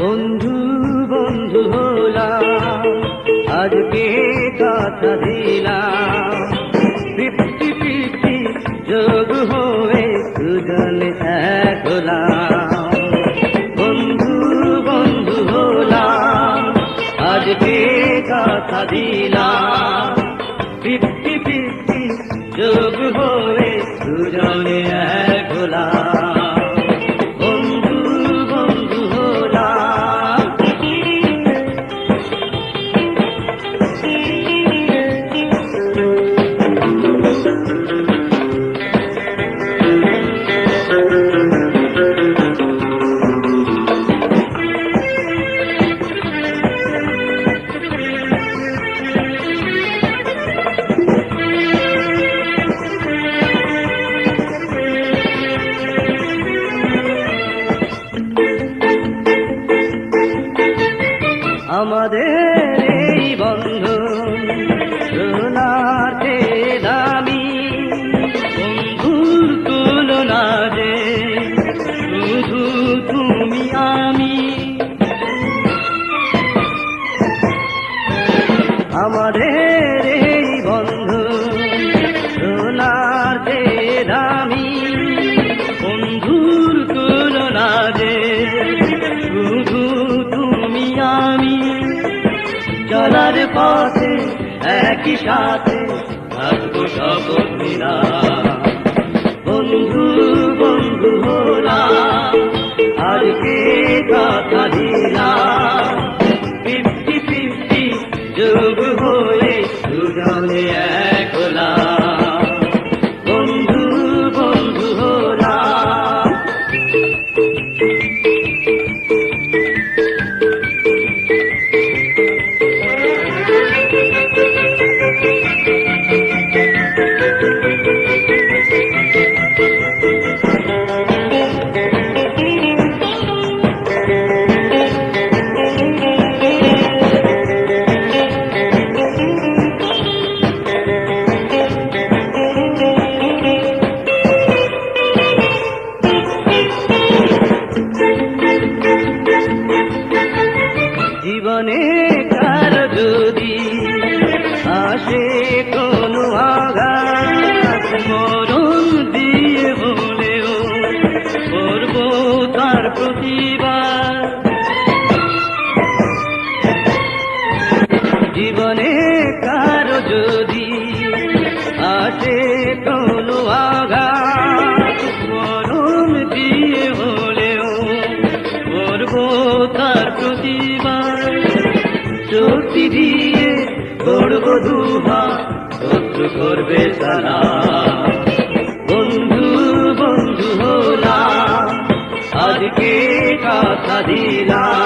বন্ধু বন্ধু হলাম আজকে কথা দিলাম। কথা আমাদের এই বন্ধন সোনার চেয়ে দামি বন্ধুর তুলনা যে শুধু তুমি আমি। চলার পথে একই সাথে থাকব শপথ নিলাম বন্ধু বন্ধু হলাম আজকে কথা মরণ দিয়ে বলেও করব তার প্রতিবাদ। জীবনে কার যদি আসে কোনো আঘাত, মরণ দিয়ে হলেও করব তার প্রতিবাদ। শক্তি দিয়ে করব শত্রু করবে সারা বন্ধু বন্ধু হলাম আজকে কথা দিলাম